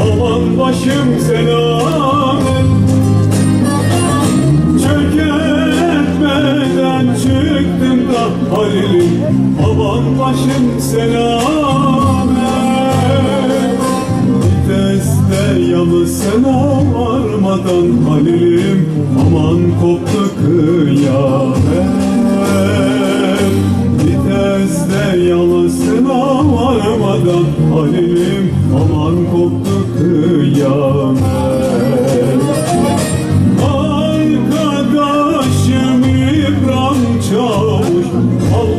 Aman başım selamet Çökertmeden çıktım da Halil'im. Aman başım selamet Viteste yalısına varmadan Halil'im. Aman koptu kız.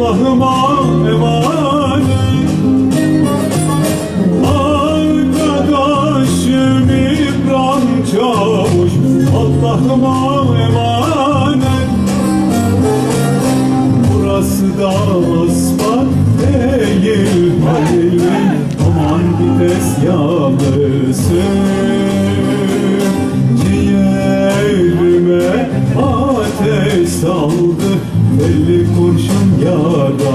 Allah'ıma emanet. Arkadaşım İbrahim Çavuş Allah'ıma emanet. Burası da asfalt değil Halil Aman vites yağlısı Ciğerime ateş saldı Belli kurdu yara